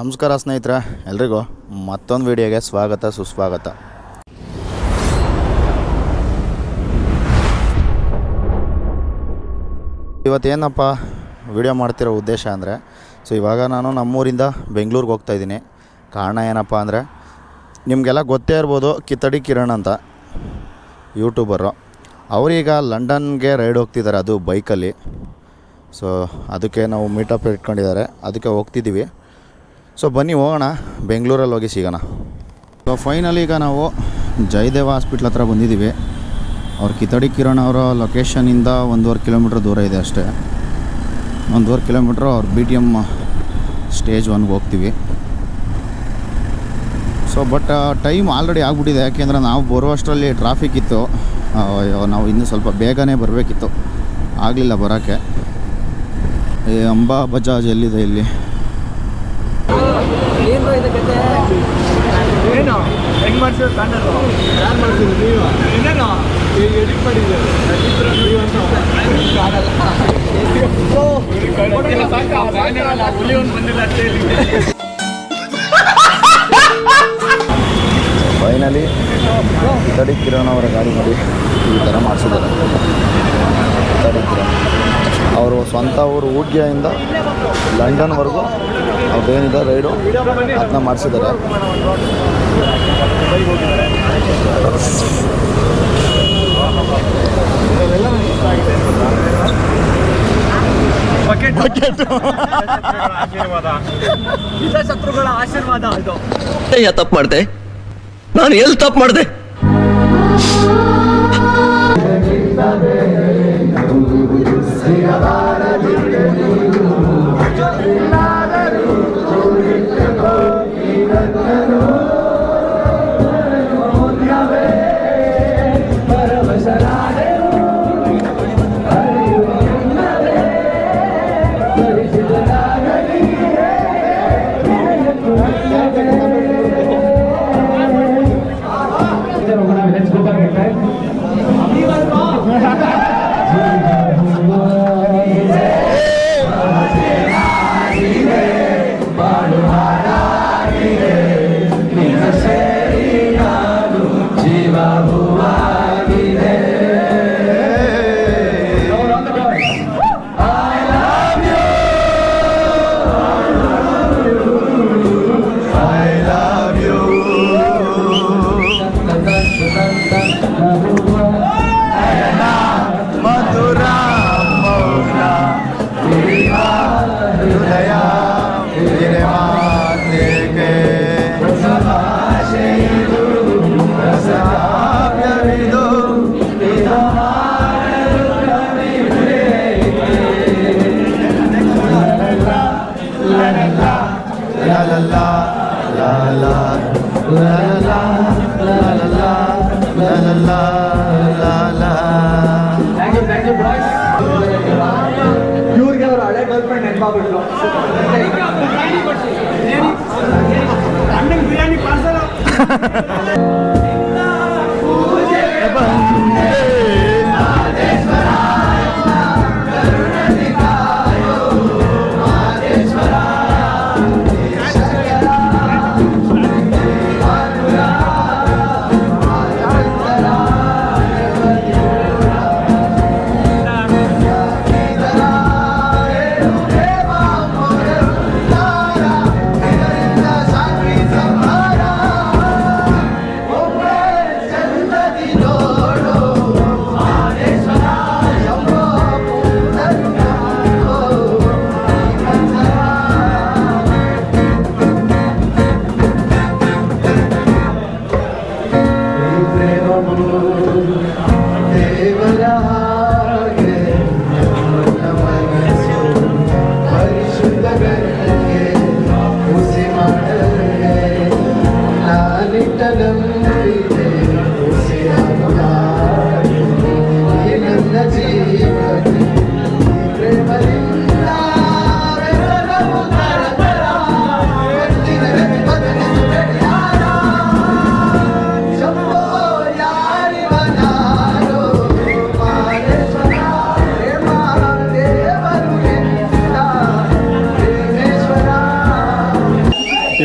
ನಮಸ್ಕಾರ ಸ್ನೇಹಿತರೆ, ಎಲ್ರಿಗೂ ಮತ್ತೊಂದು ವಿಡಿಯೋಗೆ ಸ್ವಾಗತ, ಸುಸ್ವಾಗತ. ಇವತ್ತೇನಪ್ಪ ವಿಡಿಯೋ ಮಾಡ್ತಿರೋ ಉದ್ದೇಶ ಅಂದರೆ, ಸೊ ಇವಾಗ ನಾನು ನಮ್ಮೂರಿಂದ ಬೆಂಗಳೂರಿಗೆ ಹೋಗ್ತಾ ಇದ್ದೀನಿ. ಕಾರಣ ಏನಪ್ಪ ಅಂದರೆ, ನಿಮಗೆಲ್ಲ ಗೊತ್ತೇ ಇರ್ಬೋದು ಕಿತ್ತಡಿ ಕಿರಣ್ ಅಂತ ಯೂಟ್ಯೂಬರು ಅವರೀಗ ಲಂಡನ್ಗೆ ರೈಡ್ ಹೋಗ್ತಿದ್ದಾರೆ ಅದು ಬೈಕಲ್ಲಿ ಸೊ ಅದಕ್ಕೆ ನಾವು ಮೀಟಪ್ ಇಟ್ಕೊಂಡಿದ್ದಾರೆ, ಅದಕ್ಕೆ ಹೋಗ್ತಿದ್ದೀವಿ ಸೊ ಬನ್ನಿ ಹೋಗೋಣ. ಬೆಂಗಳೂರಲ್ಲಿ ಹೋಗಿ ಸಿಗೋಣ. ಸೊ ಫೈನಲಿ ಈಗ ನಾವು ಜಯದೇವ ಹಾಸ್ಪಿಟ್ಲ್ ಹತ್ರ ಬಂದಿದ್ದೀವಿ. ಅವ್ರ ಕಿತಡಿ ಕಿರಣ್ ಅವರ ಲೊಕೇಶನಿಂದ ಒಂದೂವರೆ ಕಿಲೋಮೀಟ್ರ್ ದೂರ ಇದೆ ಅಷ್ಟೇ. ಒಂದೂವರೆ ಕಿಲೋಮೀಟ್ರ್ ಅವ್ರ ಬಿ ಟಿ ಎಂ ಸ್ಟೇಜ್ ಒನ್ಗೆ ಹೋಗ್ತೀವಿ. ಸೊ ಬಟ್ ಟೈಮ್ ಆಲ್ರೆಡಿ ಆಗಿಬಿಟ್ಟಿದೆ. ಯಾಕೆಂದರೆ ನಾವು ಬರುವಷ್ಟರಲ್ಲಿ ಟ್ರಾಫಿಕ್ ಇತ್ತು. ನಾವು ಇನ್ನೂ ಸ್ವಲ್ಪ ಬೇಗನೆ ಬರಬೇಕಿತ್ತು. ಆಗಲಿಲ್ಲ ಬರೋಕ್ಕೆ. ಅಂಬಾ ಬಜಾಜ್ ಎಲ್ಲಿದೆ ಇಲ್ಲಿ? ಏನು? ಹೆಂಗ್ ಯಾರು ನೀವು? ಎಡಿಟ್ ಮಾಡಿದ್ದೀವಿ ಹುಲಿ ಒಂದು ಬಂದಿಲ್ಲ ಅಷ್ಟೇ ಫೈನಲಿ ಕಿರಣ್ ಅವರ ಗಾಡಿ ಮಾಡಿ ಈ ಥರ ಮಾಡಿಸಿದ್ದಾರೆ. ಕಿರಣ್ ಅವರು ಸ್ವಂತ ಊರು ಊಟಿಯಿಂದ ಲಂಡನ್ವರೆಗೂ ಅವ್ರದ್ದೇನಿದೆ ರೈಡು ಅದನ್ನ ಮಾಡಿಸಿದ್ದಾರೆ. ಶತ್ರುಗಳ ಆಶೀರ್ವಾದ ತಪ್ಪು ಮಾಡಿದೆ? ನಾನು ಎಲ್ಲಿ ತಪ್ಪು ಮಾಡಿದೆ? ಇವ್ರಿಗೆ బిర్యానీ పార్సల్.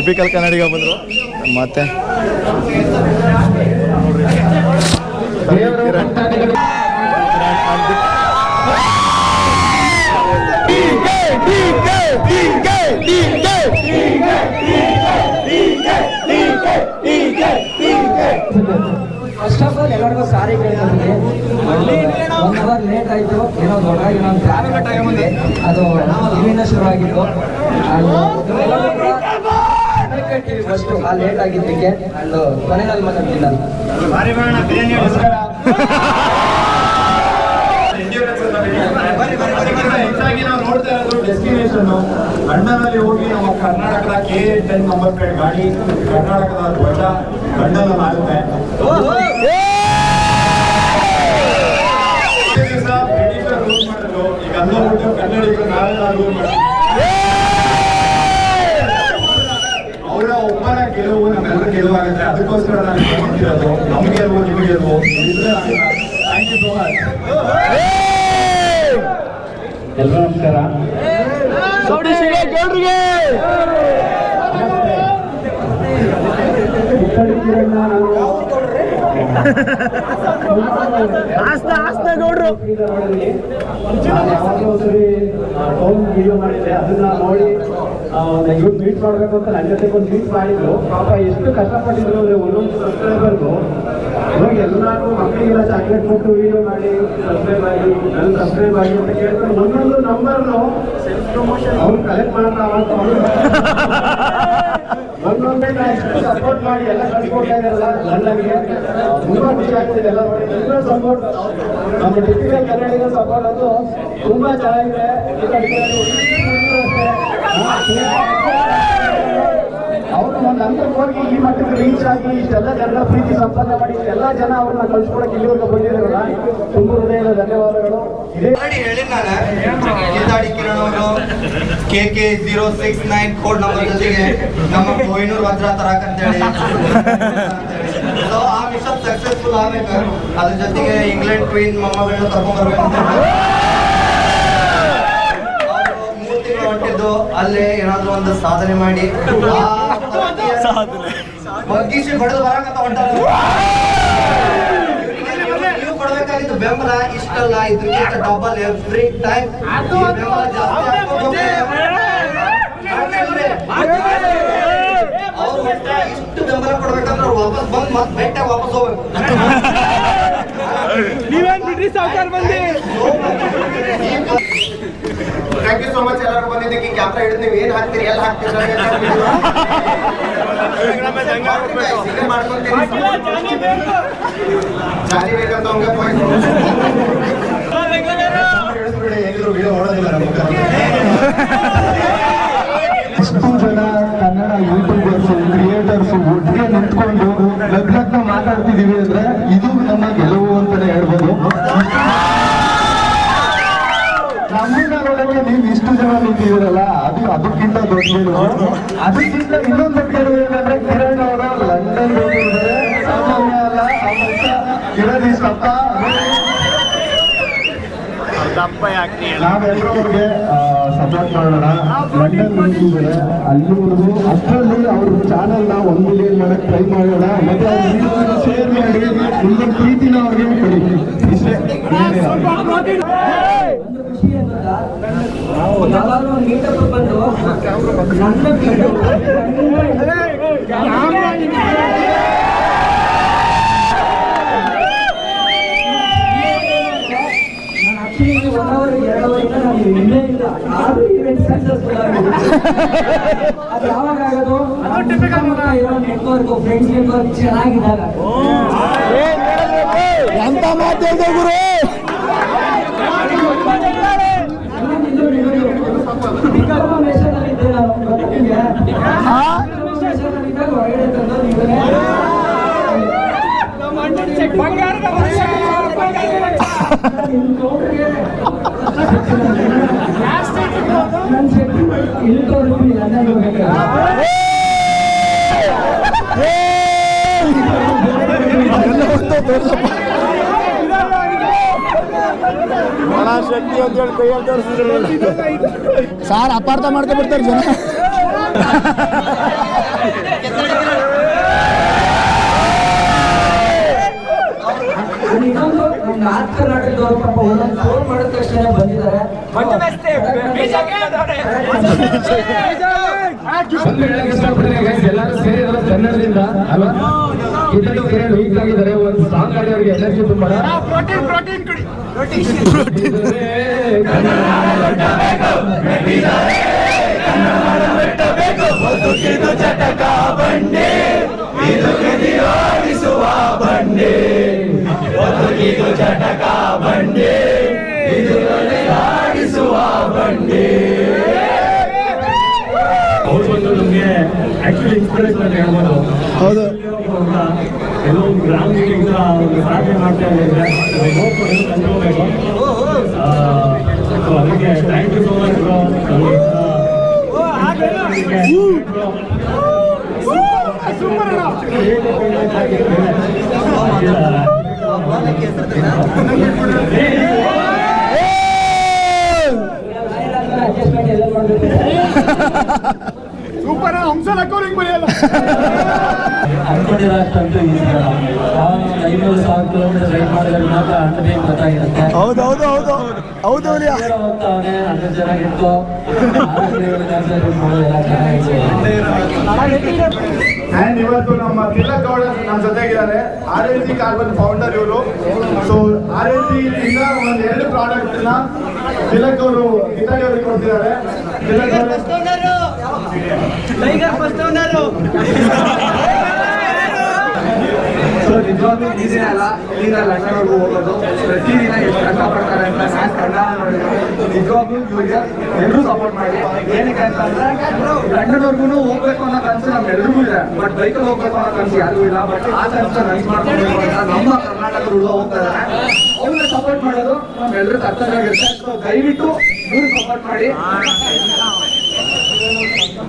ಟಿಪಿಕಲ್ ಕನ್ನಡಿಗ ಬಂದರು. ಮತ್ತೆ? ಸಾರಿ ಲೇಟ್ ಆಯಿತು. ಏನೋ ನಾನು ಅದು ಇಲ್ಲಿಂದ ಶುರು ಆಗಿತ್ತು ಫಸ್ಟ್ ಆ ಲೇಟ್ ಆಗಿದ್ದಕ್ಕೆ ಅಂಡ್ ಕೊನೆಯಲ್ಲಿ ಮಾತಾಡ್ತೀನಿ ಹೆಚ್ಚಾಗಿ ನಾವು ನೋಡ್ತಾ ಇರೋದು ಡೆಸ್ಟಿನೇಷನ್ ಅಣ್ಣನಲ್ಲಿ ಹೋಗಿ ನಮ್ಮ ಕರ್ನಾಟಕದ ಕೆ ಟೆನ್ ನಂಬರ್ ಪ್ಲೇಟ್ ಗಾಡಿ ಕರ್ನಾಟಕದ ಧ್ವಜ ಲಂಡನ್ ಆಗುತ್ತೆ. ಬ್ರಿಟಿಷರ್ ರೂಲ್ ಮಾಡಿದ್ರು. ಈಗ ಅಲ್ಲೂ ಬಿಟ್ಟು ಕನ್ನಡಿಗರು ನಾವೆಲ್ಲ ರೂಲ್ ಮಾಡಿದ್ರು. ಒಬ್ಬರ ಗೆಲುವು ನಮ್ಮೆಲ್ಲರ ಗೆಲುವಾಗುತ್ತೆ ಅದಕ್ಕೋಸ್ಕರ ನಾನು ಹೇಳ್ತಿರೋದು ನಮ್ಗೆ ಗೆಲುವು ನಿಮಗೆ ಗೆಲುವು ಥ್ಯಾಂಕ್ ಯು ಸೋ ಮಚ್ ಎಲ್ಲರೂ ನಮಸ್ಕಾರ? ಯಾವಾಗಲೂ ಸರಿ ಟೋನ್ ವಿಡಿಯೋ ಮಾಡಿದ್ದೆ ಅದನ್ನ ನೋಡಿ ಇವ್ರು ಮೀಟ್ ಮಾಡಬೇಕು ಅಂತ ನನ್ನ ಜೊತೆ ಒಂದು ಮೀಟ್ ಮಾಡಿದ್ರು. ಪಾಪ ಎಷ್ಟು ಕಷ್ಟಪಟ್ಟಿದ್ರು ಅಂದ್ರೆ ಒಂದೊಂದು ಸಬ್ಸ್ಕ್ರೈಬರ್ಗೂ ಇವಾಗ ಎಲ್ಲರೂ ಮಕ್ಕಳಿಗೆಲ್ಲ ಚಾಕ್ಲೇಟ್ ಕೊಟ್ಟು ವಿಡಿಯೋ ಮಾಡಿ ಸಬ್ಸ್ಕ್ರೈಬ್ ಆಗಿ ನನ್ನ ಸಬ್ಸ್ಕ್ರೈಬ್ ಆಗಿ ಅಂತ ಕೇಳ್ಕೊಂಡು ಒಂದೊಂದು ನಂಬರ್ನು ಅವ್ರು ಕಲೆಕ್ಟ್ ಮಾಡ್ತಾ ಅಂತ ಒಂದೊಂದೇ ಸಪೋರ್ಟ್ ಮಾಡಿ ಎಲ್ಲ ಕಳ್ಸಿಕೊಡ್ತಾ ಇದಾರಲ್ಲ ಲಂಡನ್ಗೆ ತುಂಬಾ ಖುಷಿ ಆಗ್ತಿದೆ ಎಲ್ಲ. ನೋಡಿ ಸಪೋರ್ಟ್ ನಮ್ಮ ಡಿಫಿಕಲ್ ಕನ್ನಡಿಗ ಸಪೋರ್ಟ್ ಅದು. ತುಂಬಾ ಚೆನ್ನಾಗಿದೆ. ಈ ಕಡೆ ಅವರು ಒಂದು ಹಂತಕ್ಕೆ ಹೋಗಿ ಈ ಮಟ್ಟಕ್ಕೆ ರೀಚ್ ಆಗಿ ಇಷ್ಟೆಲ್ಲ ಜನರ ಪ್ರೀತಿ ಸಂಪನ್ನ ಮಾಡಿ ಇಷ್ಟೆಲ್ಲ ಜನ ಅವ್ರನ್ನ ಕಳ್ಸ್ಕೊಡಕ್ಕೆ ಇಲ್ಲಿವರೆಗೂ ಬಂದಿದ್ದಾರಲ್ಲ, ತುಂಬ ಹೃದಯದ ಧನ್ಯವಾದಗಳು. ಹೇಳಿ ನಾನು. ಕಿತ್ತಾಡಿ ಕಿರಣ್ ಅವರು K K zero six nine code number ಜೊತೆಗೆ ನಮ್ಮ ಕೊಯ್ನೂರು ವಜ್ರ ತರಾಕ್ ಅಂತೇಳಿ ಸೊ ಆ ಮಿಷನ್ ಸಕ್ಸಸ್ಫುಲ್ ಆಗ್ಬೇಕು. ಅದ್ರ ಜೊತೆಗೆ ಇಂಗ್ಲೆಂಡ್ ಕ್ವೀನ್ ಮೊಮ್ಮಗಳನ್ನ ಕರ್ಕೊಂಡ್ ಬರ್ಬೇಕು ಅಲ್ಲೇ ಏನಾದ್ರು ಒಂದು ಸಾಧನೆ ಮಾಡಿ. ಹೊಂಟಾರ ನೀವು ಕೊಡಬೇಕಾಗಿದ್ದು ಬೆಂಬಲ ಇಷ್ಟಲ್ಲ ಇದಕ್ಕಿಂತ ಡಬಲ್ ಎವ್ರಿ ಟೈಮ್ ಬೆಂಬಲ ಜಾಸ್ತಿ ಅವ್ರು ಇಷ್ಟು ಬೆಂಬಲ ಕೊಡ್ಬೇಕಂದ್ರೆ ಅವ್ರು ವಾಪಸ್ ಬಂದು ಮತ್ತೆ ಬೆಟ್ಟ ವಾಪಸ್ ಹೋಗ್ಬೇಕು. ನೀವೇನ್ ಬಿಡ್ರಿ ಸಾವುಕಾರ ಬಂದಿ? ಥ್ಯಾಂಕ್ ಯು ಸೋ ಮಚ್ ಎಲ್ಲರೂ ಬಂದಿದ್ದಕ್ಕೆ ಕ್ಯಾಮ್ರಾ ಹಿಡಿದು ನೀವು ಏನು ಹಾಕ್ತೀರಿ ಎಲ್ಲ ಹಾಕ್ತೀರಿ ಜಾಲಿ ಬೇಕಂತ ಹೇಗಿದ್ರು ವಿಡಿಯೋ ಓಡೋದಿಲ್ಲ ನಮ್ಮ ಎಷ್ಟು ಜನ ಕನ್ನಡ ಯೂಟ್ಯೂಬರ್ಸ್ ಕ್ರಿಯೇಟರ್ಸ್ ಒಟ್ಟಿಗೆ ನಿಂತ್ಕೊಂಡು ಲಗ್ನಕ್ಕ ಮಾತಾಡ್ತಿದೀವಿ ಅಂದ್ರೆ ಇದು ನಮ್ಮ ಗೆಲುವು ಅಂತಾನೆ ಹೇಳ್ಬೋದು ನಮ್ಮೂರಿನೊಳಗೆ ನೀವು ಇಷ್ಟು ಜನ ನಿಂತಿದ್ದೀರಲ್ಲ ಅದು ಅದಕ್ಕಿಂತ ದೊಡ್ಡ ಅದಕ್ಕಿಂತ ಇನ್ನೊಂದು ಗೆಲುವು ಏನಂದ್ರೆ ಕಿರಣ್ ಅವರು ಲಂಡನ್ ಹೋಗಿದ್ರೆ ಸಾಮಾನ್ಯ ಅಲ್ಲ ಅವತ್ತ ಅಪ್ಪ. ನಾವೆಲ್ಲರೂ ಅವ್ರಿಗೆ ಸಪೋರ್ಟ್ ಮಾಡೋಣ. ಲಂಡನ್ ಹೋಗಿದ್ದಾರೆ ಅಲ್ಲಿವರೆಗೂ ಅಷ್ಟರಲ್ಲಿ ಅವ್ರ ಚಾನಲ್ನ ಒಂದು ಮಿಲಿಯನ್ ಮಾಡಕ್ ಟ್ರೈ ಮಾಡೋಣ ಮತ್ತೆ ಶೇರ್ ಮಾಡಿ ನಿಮ್ಮ ಪ್ರೀತಿನ ಅವ್ರಿಗೆ ಕೊಡಿ. ಇಷ್ಟೇ ಏನಿಲ್ಲ. ಒಂದು ಖುಷಿ ಏನಂತ ಯಾವಾಗಲೂ ಒಂದು ಮೀಟಪ್ ಬಂದು ನನ್ನ ನಾನು ಆಕ್ಚುಲಿ ಒನ್ ಅವರ್ ಎರಡು ಅವರಿಂದ ನಾನು ಇಲ್ಲೇ ಇಲ್ಲ ಆದ್ರೂ ಇವೆಂಟ್ ಸಕ್ಸಸ್ಫುಲ್ ಆಗಿದೆ ಅದು ಯಾವಾಗ ಆಗೋದು ಸುತ್ತಮುತ್ತ ಇರೋ ನೆಟ್ವರ್ಕ್ ಫ್ರೆಂಡ್ಸ್ ನೆಟ್ವರ್ಕ್ ಚೆನ್ನಾಗಿದ್ದಾಗ ಎಂತ ಮಾತಾಡಿದೆ ಗುರು ಶಕ್ತಿ ಅಂತ ಹೇಳಿ ಕೈಯಲ್ಲಿ ತೋರಿಸಿದ್ರು ಸಾರ್ ಅಪಾರ್ಥ ಮಾಡ್ಕೊಬಿಡ್ತಾರೆ ಜನ. ಇನ್ನೊಂದು ನಮ್ಮ ನಾರ್ತ್ ಕರ್ನಾಟಕದವ್ರು ಪಾಪ ಒಂದೊಂದು ಫೋನ್ ಮಾಡಿದ ತಕ್ಷಣ ಬಂದಿದ್ದಾರೆ. ಒಂದು ಹೇಳಕ್ ಇಷ್ಟಪಡ್ತೀನಿ guys, ಎಲ್ಲರೂ ಸೇರಿರೋದು ಕನ್ನಡದಿಂದ ಅಲ್ವಾ? ಇದನ್ನು ಕೇಳಿ ವೀಕ್ ಆಗಿದ್ದಾರೆ. ಒಂದು ಸಾಂಗ್ ಆಡಿ ಅವ್ರಿಗೆ ಎನರ್ಜಿ ತುಂಬ. ಪ್ರೋಟೀನ್ ಕುಡಿ ಅವ್ರು ಬಂದು ನಮಗೆ ಆಕ್ಚುಲಿ ಇನ್ಸ್ಪಿರೇಷನ್ ಅಂತ ಹೇಳ್ಬೋದು. ಹೌದು. ಎಲ್ಲೋ ಸಾಧನೆ ಮಾಡ್ತಾ ಇದ್ದಾರೆ. ನೋಡ್ಕೊಂಡು ಕಲ್ತ್ಕೋಬೇಕು ಸೊ ಅದಕ್ಕೆ thank you so much bro adjustment ಎಲ್ಲ ಮಾಡಬೇಕು ಅನ್ಕೊಂಡಿರೋ ಅಷ್ಟಂತೂ ಈಸಿ ಅಲ್ಲ. ಯಾವಾಗ ಐನೂರು ಸಾವಿರ ಕಿಲೋಮೀಟರ್ ರೈಡ್ ಮಾಡಿದ್ರೆ ಮಾತ್ರ ಅಂಡರ್ಟೇನ್ ಗೊತ್ತಾಗಿರುತ್ತೆ ಹೌದು ಹೌದು ಹೌದು. ಹೌದು ಹೋಗ್ತಾವನೆ ಹಂಡ್ರೆಡ್ ಜನ ಇತ್ತು. ಇವತ್ತು ನಮ್ಮ ತಿಲಕ್ ಗೌಡ ನಮ್ಮ ಜೊತೆಗಿದ್ದಾರೆ. R L G carbon founder ಇವರು. ಸೊ ಆರ್ ಎಲ್ ಜಿ ಇಂದ ಒಂದು ಎರಡು ಪ್ರಾಡಕ್ಟ್ನ ತಿಲಕ್ ಅವರು ಅವರಿಗೆ ಕೊಡ್ತಿದ್ದಾರೆ. ತಿಲಕ್ ಅವರು ಸೊ ನಿಜವಾಗ್ಲೂ ಈಸಿ ಅಲ್ಲ ಇಲ್ಲಿಂದ ಲಂಡನ್ವರೆಗೂ ಹೋಗೋದು. ಪ್ರತಿದಿನ ಎಷ್ಟು ಕಷ್ಟಪಡ್ತಾರೆ ಅಂತ ನಾನು ಕನ್ನಡ ನೋಡಿದ್ದೀನಿ. ನಿಜವಾಗ್ಲೂ ಇವ್ರಿಗೆ ಎಲ್ಲರೂ ಸಪೋರ್ಟ್ ಮಾಡಿ. ಏನಕ್ಕೆ ಅಂತಂದ್ರೆ ಲಂಡನ್ವರೆಗೂ ಹೋಗ್ಬೇಕು ಅನ್ನೋ ಕನಸು ಎಲ್ಲರಿಗೂ ಇದೆ. ಬಟ್ ಬೈಕಲ್ಲಿ ಹೋಗ್ಬೇಕು ಅನ್ನೋ ಕನಸು ಯಾರಿಗೂ ಇಲ್ಲ. ಬಟ್ ಆ ಕನಸು ರೈಸ್ ಮಾಡ್ಕೊಂಡು ನಮ್ಮ ಕರ್ನಾಟಕದ ಹುಡುಗ ಹೋಗ್ತಾರೆ ಅವ್ರನ್ನ ಸಪೋರ್ಟ್ ಮಾಡೋದು ನಮ್ಮೆಲ್ಲರೂ ಕರ್ತವ್ಯ ಆಗಿರುತ್ತೆ. ದಯವಿಟ್ಟು ಇವ್ರಿಗೆ ಸಪೋರ್ಟ್ ಮಾಡಿ ಸೂಪರ್ ಯಾರು ಬಿಸಿಲು ಹೊಡ್ತಿದ್ರು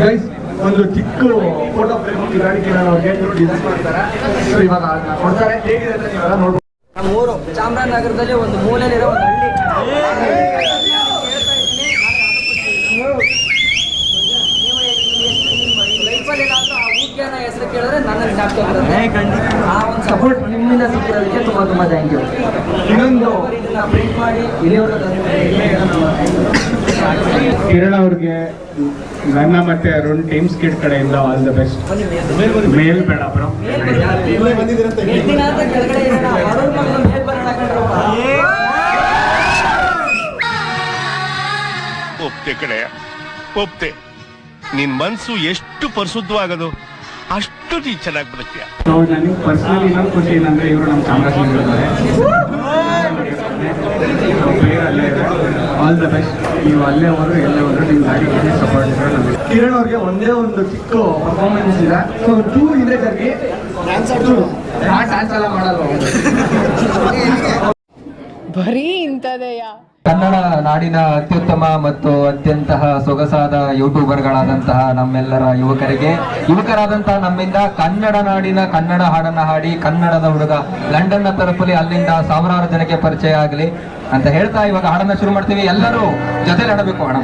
ಗೈಸ್ ಒಂದು ಚಿಕ್ಕ ಫೋಟೋ ಫ್ರೇಮ್ ನಾನು ಡಿಸೈನ್ ಮಾಡ್ತಾರೆ. ಸೊ ಇವಾಗ ಕೊಡ್ತಾರೆ ಹೇಗಿದೆ ಅಂತ ನೀವೆಲ್ಲ ನೋಡ್ಬೋದು. ನಮ್ಮೂರು ಚಾಮರಾಜನಗರದಲ್ಲಿ ಒಂದು ಮೂಲೆಯಲ್ಲಿರೋ ಒಂದು ಹಳ್ಳಿ ಲೈಫಲ್ಲಿ ಏನಾದರೂ ಆ ಊರ್ಗೇನ ಹೆಸರು ಕೇಳಿದ್ರೆ ನನ್ನ ಒಂದು ಸಪೋರ್ಟ್ ನಿಮ್ಮಿಂದ ಸಿಕ್ಕಿರೋದಕ್ಕೆ ತುಂಬ ತುಂಬ ಥ್ಯಾಂಕ್ ಯು ಇನ್ನೊಂದು ಪ್ರಿಂಟ್ ಮಾಡಿ ಇಲ್ಲಿವರೆಗೂ ಕಿರಣ್ ಅವ್ರಿಗೆ ನನ್ನ ಮತ್ತೆ ಅರುಣ್ ಟೀಮ್ಸ್ ಕಿಡ್ ಕಡೆಯಿಂದ ಆಲ್ ದ ಬೆಸ್ಟ್ ಮೇಲ್ ಬೇಡ ಬ್ರೋ. ಒಪ್ತೆ ಕಡೆ ಒಪ್ತೆ. ನಿನ್ ಮನ್ಸು ಎಷ್ಟು ಪರಿಶುದ್ಧವಾಗದು ಅಷ್ಟು ನೀ ಚೆನ್ನಾಗಿ ಬಿಡುತ್ತೆ ಸೊ ನನಗೆ ಪರ್ಸನಲಿ ಇನ್ನೊಂದು ಖುಷಿ ಏನಂದ್ರೆ ಇವರು ನಮ್ಮ ಪ್ಲೇಯರ್ ಆಲ್ ದ ಬೆಸ್ಟ್ ನೀವು ಅಲ್ಲೇ ಹೋದ್ರು ಎಲ್ಲೇ ಹೋದ್ರು ನಿಮ್ಮ ಗಾಡಿ ಸಪೋರ್ಟ್ ನಮಗೆ. ಕಿರಣ್ ಅವ್ರಿಗೆ ಒಂದೇ ಒಂದು ಚಿಕ್ಕ ಪರ್ಫಾರ್ಮೆನ್ಸ್ ಇದೆ. ಸೊ ಟೂ ಹಿಂದೆ ಜರ್ಗಿ. ಡ್ಯಾನ್ಸ್ ಎಲ್ಲ ಮಾಡಲ್ಲ ಬರೀ ಇಂಥದೆಯಾ? ಕನ್ನಡ ನಾಡಿನ ಅತ್ಯುತ್ತಮ ಮತ್ತು ಅತ್ಯಂತಹ ಸೊಗಸಾದ ಯೂಟ್ಯೂಬರ್ಗಳಾದಂತಹ ನಮ್ಮೆಲ್ಲರ ಯುವಕರಿಗೆ ಯುವಕರಾದಂತಹ ನಮ್ಮಿಂದ ಕನ್ನಡ ನಾಡಿನ ಕನ್ನಡ ಹಾಡನ್ನ ಹಾಡಿ, ಕನ್ನಡದ ಹುಡುಗ ಲಂಡನ್ನ ತಲುಪಲಿ ಅಲ್ಲಿಂದ ಸಾವಿರಾರು ಜನಕ್ಕೆ ಪರಿಚಯ ಆಗಲಿ ಅಂತ ಹೇಳ್ತಾ ಇವಾಗ ಹಾಡನ್ನ ಶುರು ಮಾಡ್ತೀವಿ. ಎಲ್ಲರೂ ಜೊತೆಲಿ ಹಾಡಬೇಕು ಹಾಡ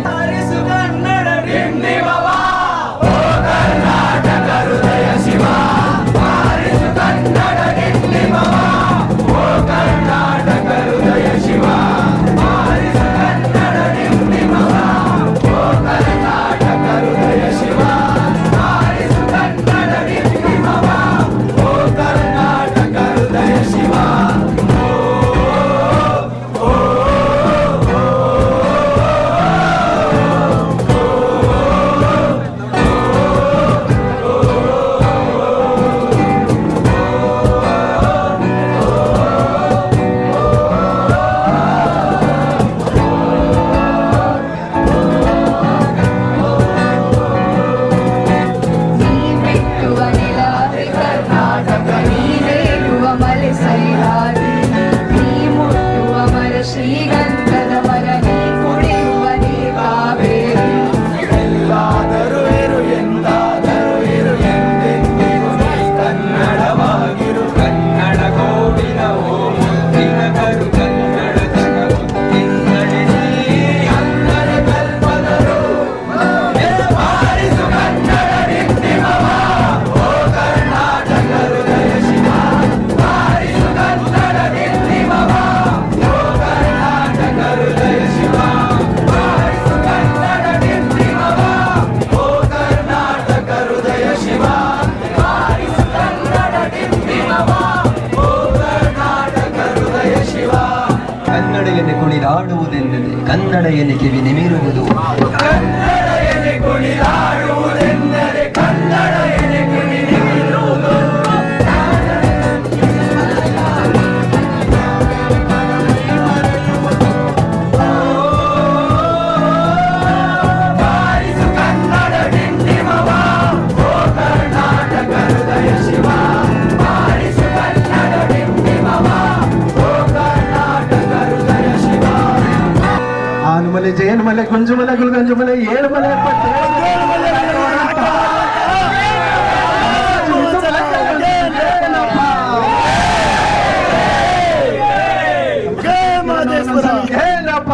ಜೇನುಮಲೆ ಗುಲ್ಗಂಜುಮಲೆ ಏಳು ಮಲೆ.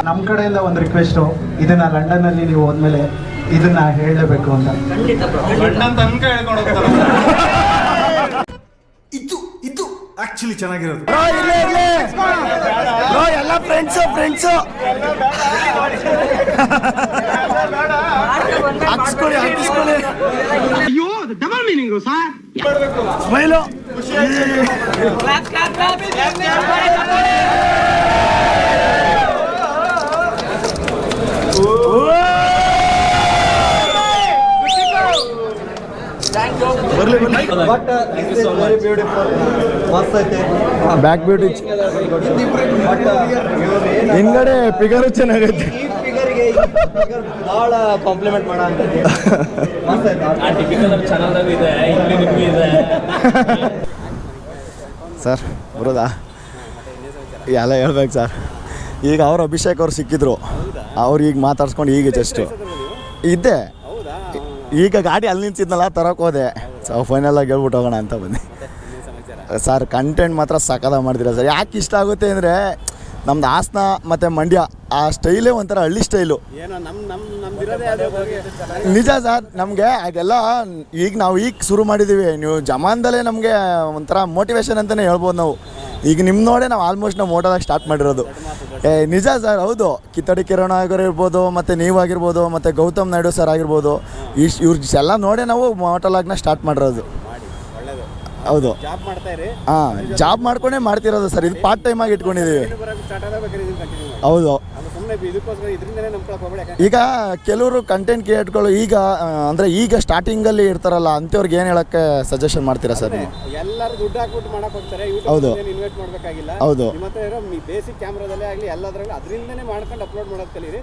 ನಮ್ ಕಡೆಯಿಂದ ಒಂದು ರಿಕ್ವೆಸ್ಟ್ ಇದನ್ನ ಲಂಡನ್ ಅಲ್ಲಿ ನೀವು ಹೋದ್ಮೇಲೆ ಇದನ್ನ ಹೇಳಲೇಬೇಕು ಅಂತ. ಆಕ್ಚುಲಿ ಚೆನ್ನಾಗಿರೋದು. ಎಲ್ಲ ಫ್ರೆಂಡ್ಸು ಫ್ರೆಂಡ್ಸು ಹಾಕಿಸ್ಕೊಳ್ಳಿ ಹಾಕಿಸ್ಕೊಳ್ಳಿ. ಅಯ್ಯೋ ಡಬಲ್ ಮೀನಿಂಗ್ ಸರ್ ಸ್ಮೈಲು ಬರ್ಲಿ ಬರ್ಲಿ. ಬಟ್ ವೆರಿ ಬ್ಯೂಟಿಫುಲ್ ಮಸ್ತ್ ಐತೆ ಬ್ಯಾಕ್ ಬ್ಯೂಟಿ ಹಿಂಗಡೆ ಫಿಗರ್ ಫಿಗರು ಚೆನ್ನಾಗೈತೆ. ಈ ಫಿಗರ್ ಭಾಳ ಕಾಂಪ್ಲಿಮೆಂಟ್ ಮಾಡೋ ಸರ್ ಬರೋದಾ? ಎಲ್ಲ ಹೇಳ್ಬೇಕು ಸರ್ ಈಗ ಅವ್ರು ಅಭಿಷೇಕ್ ಅವ್ರು ಸಿಕ್ಕಿದ್ರು. ಅವ್ರು ಈಗ ಮಾತಾಡ್ಸ್ಕೊಂಡು ಈಗ ಜಸ್ಟು ಇದ್ದೆ. ಈಗ ಗಾಡಿ ಅಲ್ಲಿ ನಿಂತಿದ್ನಲ್ಲ ತರಕ್ಕೆ ಹೋದೆ. ಸೊ ಫೈನಲಾಗಿ ಹೇಳ್ಬಿಟ್ಟು ಹೋಗೋಣ ಅಂತ ಬಂದೆ. ಸರ್ ಕಂಟೆಂಟ್ ಮಾತ್ರ ಸಕದ ಮಾಡ್ತೀರಾ ಸರ್ ಯಾಕೆ ಇಷ್ಟ ಆಗುತ್ತೆ ಅಂದರೆ ನಮ್ದು ಹಾಸನ ಮತ್ತು ಮಂಡ್ಯ ಆ ಸ್ಟೈಲೇ ಒಂಥರ ಹಳ್ಳಿ ಸ್ಟೈಲು ನಿಜ ಸರ್ ನಮಗೆ ಅದೆಲ್ಲ ಈಗ ನಾವು ಈಗ ಶುರು ಮಾಡಿದ್ದೀವಿ ನೀವು ಜಮಾನ್ದಲ್ಲೇ ನಮಗೆ ಒಂಥರ ಮೋಟಿವೇಶನ್ ಅಂತಲೇ ಹೇಳ್ಬೋದು ನಾವು. ಈಗ ನಿಮ್ಮ ನೋಡೇ ನಾವು ಆಲ್ಮೋಸ್ಟ್ ನಾವು ಮೋಟೋದಾಗ ಸ್ಟಾರ್ಟ್ ಮಾಡಿರೋದು. ಏ ನಿಜ ಸರ್ ಹೌದು. ಕಿತ್ತಡಿ ಕಿರಣ ಆಗಿರ್ಬೋದು ಮತ್ತು ನೀವಾಗಿರ್ಬೋದು ಮತ್ತು ಗೌತಮ್ ನಾಯ್ಡು ಸರ್ ಆಗಿರ್ಬೋದು ಇಷ್ಟು ಇವ್ರ ಎಲ್ಲ ನೋಡೇ ನಾವು ಮೋಟಲಾಗ್ನ ಸ್ಟಾರ್ಟ್ ಮಾಡಿರೋದು. ಹೌದು. ಹಾಂ ಜಾಬ್ ಮಾಡ್ಕೊಂಡೇ ಮಾಡ್ತಿರೋದು ಸರ್ ಇದು ಪಾರ್ಟ್ ಇಟ್ಕೊಂಡಿದ್ದೀವಿ ಇದನ್ನ ಕಂಟಿನ್ಯೂ ಮಾಡಿ. ಹೌದು. ಈಗ ಕೆಲವರು ಕಂಟೆಂಟ್ ಕ್ರಿಯೇಟ್ಗಳು ಈಗ ಅಂದ್ರೆ ಈಗ ಸ್ಟಾರ್ಟಿಂಗಲ್ಲಿ ಇರ್ತಾರಲ್ಲ ಅಂಥವ್ರಿಗೆ ಏನು ಹೇಳಕ್ಕೆ ಸಜೆಷನ್ ಮಾಡ್ತೀರಾ ಸರ್ ನೀವು ಎಲ್ಲರೂ ದುಡ್ಡು ಹಾಕ್ಬಿಟ್ಟು ಮಾಡಕ್ ಹೋಗ್ತಾರೆ ಹೌದು. ಇನ್ವೆಸ್ಟ್ ಮಾಡ್ಬೇಕಾಗಿಲ್ಲ ಹೌದು. ನಿಮ್ಮ ಹತ್ರ ಇರೋ ಬೇಸಿಕ್ ಕ್ಯಾಮ್ರಾದಲ್ಲೇ ಆಗಲಿ ಎಲ್ಲದರಲ್ಲೂ ಅದರಿಂದನೇ ಮಾಡ್ಕೊಂಡು ಅಪ್ಲೋಡ್ ಮಾಡೋದು ಕಲೀರಿ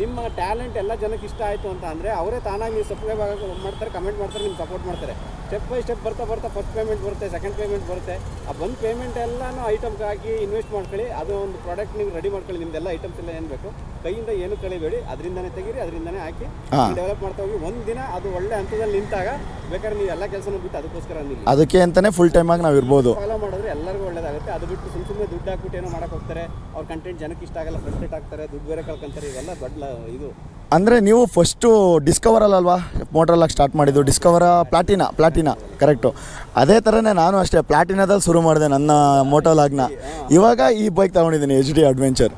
ನಿಮ್ಮ ಟ್ಯಾಲೆಂಟ್ ಎಲ್ಲ ಜನಕ್ಕೆ ಇಷ್ಟ ಆಯಿತು ಅಂತ ಅಂದರೆ ಅವರೇ ತಾನಾಗಿ ನೀವು ಸಬ್ಸ್ಕ್ರೈಬ್ ಆಗ ಮಾಡ್ತಾರೆ ಕಮೆಂಟ್ ಮಾಡ್ತಾರೆ ನಿಮ್ಗೆ ಸಪೋರ್ಟ್ ಮಾಡ್ತಾರೆ. ಸ್ಟೆಪ್ ಬೈ ಸ್ಟೆಪ್ ಬರ್ತಾ ಬರ್ತಾ ಫಸ್ಟ್ ಪೇಮೆಂಟ್ ಬರುತ್ತೆ ಸೆಕೆಂಡ್ ಪೇಮೆಂಟ್ ಬರುತ್ತೆ. ಆ ಬಂದು ಪೇಮೆಂಟ್ ಎಲ್ಲನೂ ಐಟಮ್ಗೆ ಹಾಕಿ ಇನ್ವೆಸ್ಟ್ ಮಾಡ್ಕೊಳ್ಳಿ ಅದು ಒಂದು ಪ್ರಾಡಕ್ಟ್ ನೀವು ರೆಡಿ ಮಾಡ್ಕೊಳ್ಳಿ ನಿಮ್ದೆಲ್ಲ ಐಟಮ್ಸ್ ಎಲ್ಲ ಏನು ಬೇಕು. ಕೈಯಿಂದ ಏನು ಕಳಿಬೇಡಿ ಅದರಿಂದನೇ ತೆಗೀರಿ ಅದರಿಂದನೇ ಹಾಕಿ. ಡೆವಲಪ್ ಮಾಡ್ತಾ ಹೋಗಿ ಒಂದು ದಿನ ಅದು ಒಳ್ಳೆ ಹಂತದಲ್ಲಿ ನಿಂತಾಗ ಬೇಕಾದ್ರೆ ನೀವು ಎಲ್ಲ ಕೆಲಸನೂ ಬಿಟ್ಟು ಅದಕ್ಕೋಸ್ಕರ ನೀವು ಅದಕ್ಕೆ ಅಂತಾನೆ ಫುಲ್ ಆಗಿ ನಾವು ಇರ್ಬೋದು ಫಾಲೋ ಒಳ್ಳೇದಾಗುತ್ತೆ ಅದು ಬಿಟ್ಟು ಸುಮ್ಮ ಸುಮ್ಮನೆ ದುಡ್ಡು ಹಾಕ್ಬಿಟ್ಟು ಏನೋ ಮಾಡಕ್ಕೆ ಹೋಗ್ತಾರೆ. ಅವ್ರ ಕಂಟೆಂಟ್ ಜನಕ್ಕೆ ಇಷ್ಟ ಆಗಲ್ಲ ಫ್ರಸ್ಟ್ರೇಟ್ ಆಗ್ತಾರೆ ದುಡ್ಡು ಬೇರೆ ಕಳ್ಕೊಂತಾರೆ ಇವೆಲ್ಲ ದೊಡ್ಡ ಇದು. ಅಂದರೆ ನೀವು ಫಸ್ಟು ಡಿಸ್ಕವರಲ್ಲಲ್ವಾ ಮೋಟ್ರಲ್ಲಾಗಿ ಸ್ಟಾರ್ಟ್ ಮಾಡಿದ್ದು. ಡಿಸ್ಕವರ ಪ್ಲಾಟಿನಾ ಪ್ಲಾಟಿನಾ ಕರೆಕ್ಟು ಅದೇ ಥರನೇ ನಾನು ಅಷ್ಟೇ ಪ್ಲಾಟಿನಾದಲ್ಲಿ ಶುರು ಮಾಡಿದೆ ನನ್ನ ಮೋಟೋಲಾಗ್ನ ಇವಾಗ ಈ ಬೈಕ್ ತೊಗೊಂಡಿದ್ದೀನಿ ಎಚ್ ಡಿ ಅಡ್ವೆಂಚರ್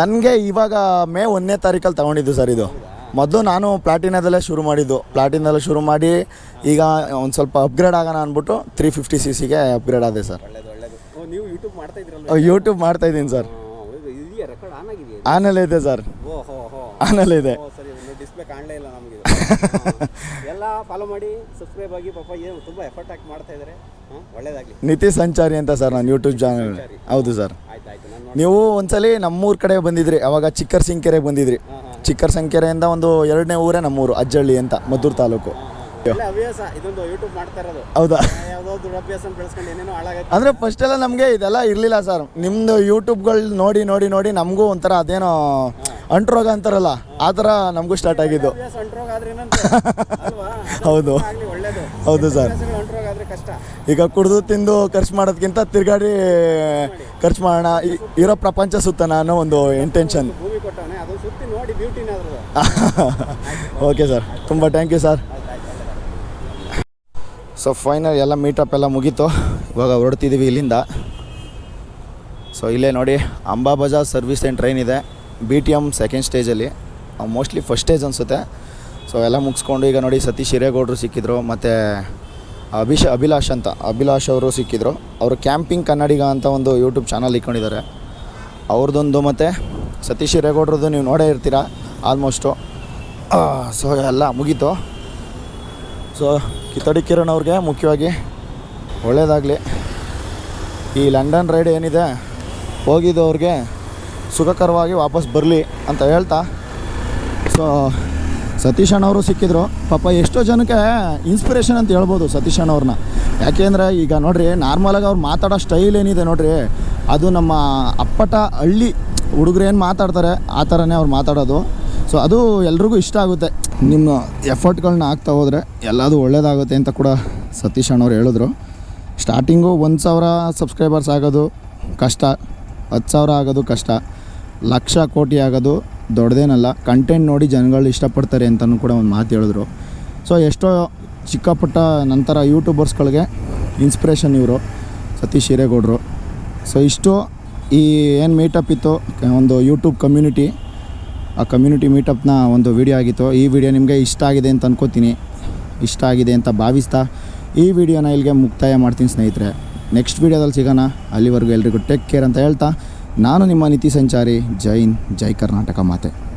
ನನಗೆ ಇವಾಗ ಮೇ ಒಂದನೇ ತಾರೀಕಲ್ಲಿ ತೊಗೊಂಡಿದ್ದು ಸರ್ ಇದು. ಮೊದಲು ನಾನು ಪ್ಲಾಟಿನಾದಲ್ಲೇ ಶುರು ಮಾಡಿದ್ದು. ಪ್ಲಾಟಿನದಲ್ಲೇ ಶುರು ಮಾಡಿ ಈಗ ಒಂದು ಸ್ವಲ್ಪ ಅಪ್ಗ್ರೇಡ್ ಆಗೋಣ ಅಂದ್ಬಿಟ್ಟು ತ್ರೀ ಫಿಫ್ಟಿ ಸಿ ಸಿಗೆ ಅಪ್ಗ್ರೇಡ್ ಆದೆ ಸರ್ ಒಳ್ಳೇದು ಒಳ್ಳೇದು. ಓ ನೀವು ಯೂಟ್ಯೂಬ್ ಮಾಡ್ತಾ ಇದ್ರಲ್ಲ ಯೂಟ್ಯೂಬ್ ಮಾಡ್ತಾಯಿದ್ದೀನಿ ಸರ್ ಇದೆಯಾ ರೆಕಾರ್ಡ್ ಆನ್ ಆಗಿದೆಯಾ ಆನಲ್ಲೇ ಇದೆ ಸರ್ ಓ ಹೋ ಹೋ. ಆನಲ್ಲೇ ಇದೆ. ಓ ಸರಿ ಡಿಸ್ಪ್ಲೇ ಕಾಣಲೇ ಇಲ್ಲ ನಮಗೆ. ಎಲ್ಲ ಫಾಲೋ ಮಾಡಿ ಸಬ್ಸ್ಕ್ರೈಬ್ ಆಗಿ ಪಾಪ ಏನು ತುಂಬ ಎಫರ್ಟ್ ಹಾಕಿ ಮಾಡ್ತಾ ಇದ್ದಾರೆ ಹಾಂ ಒಳ್ಳೇದಾಗಲಿ. ನಿತಿ ಸಂಚಾರಿ ಅಂತ ಸರ್ ನಾನು ಯೂಟ್ಯೂಬ್ ಚಾನಲ್ ಹೌದು ಸರ್ ಆಯ್ತು ಆಯ್ತು ನಾನು ನೀವು ಒಂದ್ಸಲಿ ನಮ್ಮೂರ ಕಡೆ ಬಂದಿದ್ರಿ ಅವಾಗ ಚಿಕ್ಕರ್ ಸಿಂಕೆರೆ ಬಂದಿದ್ರಿ ಚಿಕ್ಕರ್ ಸಂಕೆರೆಯಿಂದ ಒಂದು ಎರಡನೇ ಊರೇ ನಮ್ಮೂರು ಅಜ್ಜಳ್ಳಿ ಅಂತ ಮದ್ದೂರು ತಾಲೂಕು. ಹವ್ಯಾಸ. ಇದೊಂದು ಯೂಟ್ಯೂಬ್ ಮಾಡ್ತಾ ಇರೋದು. ಹೌದಾ? ಯಾವುದೋ ದುರಭ್ಯಾಸ ಬೆಳೆಸ್ಕೊಂಡು ಏನೇನೋ ಹಾಳಾಗತ್ತೆ ಅಂದರೆ ಫಸ್ಟೆಲ್ಲ ನಮಗೆ ಇದೆಲ್ಲ ಇರಲಿಲ್ಲ ಸರ್ ನಿಮ್ಮದು ಯೂಟ್ಯೂಬ್ಗಳು ನೋಡಿ ನೋಡಿ ನೋಡಿ ನಮಗೂ ಒಂಥರ ಅದೇನೋ ಅಂಟ್ರೋಗ ಅಂತಾರಲ್ಲ ಆ ಥರ ನಮಗೂ ಸ್ಟಾರ್ಟ್ ಆಗಿದ್ದು. ಅಂಟ್ರೋಗ ಆದ್ರೆ ಹೌದು. ಒಳ್ಳೇದು. ಹೌದು ಸರ್ ಅಂಟ್ರೋಗ ಆದ್ರೆ ಕಷ್ಟ. ಈಗ ಕುಡಿದು ತಿಂದು ಖರ್ಚು ಮಾಡೋದಕ್ಕಿಂತ ತಿರ್ಗಾಡಿ ಖರ್ಚು ಮಾಡೋಣ. ಇರೋ ಪ್ರಪಂಚ ಸುತ್ತ ಅನ್ನೋ ಒಂದು ಇಂಟೆನ್ಷನ್ ಓಕೆ ಸರ್ ತುಂಬ thank you sir so final ಎಲ್ಲ ಮೀಟಪ್ ಎಲ್ಲ ಮುಗೀತು. ಇವಾಗ ಹೊರಡ್ತಿದ್ದೀವಿ ಇಲ್ಲಿಂದ. ಸೊ ಇಲ್ಲೇ ನೋಡಿ, Amba Bazar service and train ಇದೆ. ಬಿ ಟಿ ಎಂ ಸೆಕೆಂಡ್ ಸ್ಟೇಜಲ್ಲಿ ಮೋಸ್ಟ್ಲಿ ಫಸ್ಟ್ ಸ್ಟೇಜ್ ಅನಿಸುತ್ತೆ. ಸೊ ಎಲ್ಲ ಮುಗಿಸ್ಕೊಂಡು ಈಗ ನೋಡಿ ಸತೀಶ್ ಹಿರೇಗೌಡರು ಸಿಕ್ಕಿದ್ರು, ಮತ್ತು ಅಭಿಷ, ಅಭಿಲಾಷ್ ಅಂತ, ಅಭಿಲಾಷ್ ಅವರು ಸಿಕ್ಕಿದ್ರು. ಅವರು ಕ್ಯಾಂಪಿಂಗ್ ಕನ್ನಡಿಗ ಅಂತ ಒಂದು ಯೂಟ್ಯೂಬ್ ಚಾನಲ್ ಇಟ್ಕೊಂಡಿದ್ದಾರೆ ಅವ್ರದ್ದೊಂದು ಮತ್ತು ಸತೀಶ್ ಹಿರೇಗೌಡ್ರದ್ದು ನೀವು ನೋಡೇ ಇರ್ತೀರ ಆಲ್ಮೋಸ್ಟು ಸೊ ಎಲ್ಲ ಮುಗೀತು. ಸೊ ಕಿತ್ತಡಿ ಕಿರಣ್ ಅವ್ರಿಗೆ ಮುಖ್ಯವಾಗಿ ಒಳ್ಳೆಯದಾಗಲಿ ಈ ಲಂಡನ್ ರೈಡ್ ಏನಿದೆ ಹೋಗಿದ್ದವ್ರಿಗೆ ಸುಖಕರವಾಗಿ ವಾಪಸ್ ಬರಲಿ ಅಂತ ಹೇಳ್ತಾ. ಸೊ ಸತೀಶ್ ಅಣ್ಣವರು ಸಿಕ್ಕಿದ್ರು. ಪಾಪ ಎಷ್ಟೋ ಜನಕ್ಕೆ ಇನ್ಸ್ಪಿರೇಷನ್ ಅಂತ ಹೇಳ್ಬೋದು ಸತೀಶ್ ಅಣ್ಣವ್ರನ್ನ ಯಾಕೆಂದರೆ ಈಗ ನೋಡಿರಿ ನಾರ್ಮಲಾಗಿ ಅವ್ರು ಮಾತಾಡೋ ಸ್ಟೈಲ್ ಏನಿದೆ ನೋಡಿರಿ, ಅದು ನಮ್ಮ ಅಪ್ಪಟ ಹಳ್ಳಿ ಹುಡುಗರು ಏನು ಮಾತಾಡ್ತಾರೆ, ಆ ಥರನೇ ಅವ್ರು ಮಾತಾಡೋದು. ಸೊ ಅದು ಎಲ್ರಿಗೂ ಇಷ್ಟ ಆಗುತ್ತೆ. ನಿಮ್ಮ ಎಫರ್ಟ್ಗಳನ್ನ ಹಾಕ್ತಾ ಹೋದರೆ ಎಲ್ಲದೂ ಒಳ್ಳೇದಾಗುತ್ತೆ ಅಂತ ಕೂಡ ಸತೀಶ್ ಅಣ್ಣವ್ರು ಹೇಳಿದ್ರು. ಸ್ಟಾರ್ಟಿಂಗು ಒಂದು ಸಾವಿರ ಸಬ್ಸ್ಕ್ರೈಬರ್ಸ್ ಆಗೋದು ಕಷ್ಟ, ಹತ್ತು ಸಾವಿರ ಆಗೋದು ಕಷ್ಟ, ಲಕ್ಷ ಕೋಟಿ ಆಗೋದು ದೊಡ್ಡದೇನಲ್ಲ ಕಂಟೆಂಟ್ ನೋಡಿ ಜನಗಳು ಇಷ್ಟಪಡ್ತಾರೆ ಅಂತಲೂ ಕೂಡ ಒಂದು ಮಾತು ಹೇಳಿದ್ರು. ಸೊ ಎಷ್ಟೋ ಚಿಕ್ಕ ಪುಟ್ಟ ನಂತರ ಯೂಟ್ಯೂಬರ್ಸ್ಗಳಿಗೆ ಇನ್ಸ್ಪಿರೇಷನ್ ಇವರು, ಸತೀಶ್ ಹಿರೇಗೌಡರು. ಸೊ ಇಷ್ಟು ಈ ಏನು ಮೀಟಪ್ ಇತ್ತು, ಒಂದು ಯೂಟ್ಯೂಬ್ ಕಮ್ಯುನಿಟಿ ಆ ಕಮ್ಯುನಿಟಿ ಮೀಟಪ್ನ ಒಂದು ವಿಡಿಯೋ ಆಗಿತ್ತು. ಈ ವಿಡಿಯೋ ನಿಮಗೆ ಇಷ್ಟ ಆಗಿದೆ ಅಂತ ಅನ್ಕೋತೀನಿ. ಇಷ್ಟ ಆಗಿದೆ ಅಂತ ಭಾವಿಸ್ತಾ ಈ ವಿಡಿಯೋನ ಇಲ್ಲಿಗೆ ಮುಕ್ತಾಯ ಮಾಡ್ತೀನಿ ಸ್ನೇಹಿತರೆ. ನೆಕ್ಸ್ಟ್ ವಿಡಿಯೋದಲ್ಲಿ ಸಿಗೋಣ. ಅಲ್ಲಿವರೆಗೂ ಎಲ್ರಿಗೂ ಟೇಕ್ ಕೇರ್ ಅಂತ ಹೇಳ್ತಾ ನಾನು ನಿಮ್ಮ ನಿತಿ ಸಂಚಾರಿ. ಜೈನ್ ಜೈ ಕರ್ನಾಟಕ ಮಾತೆ.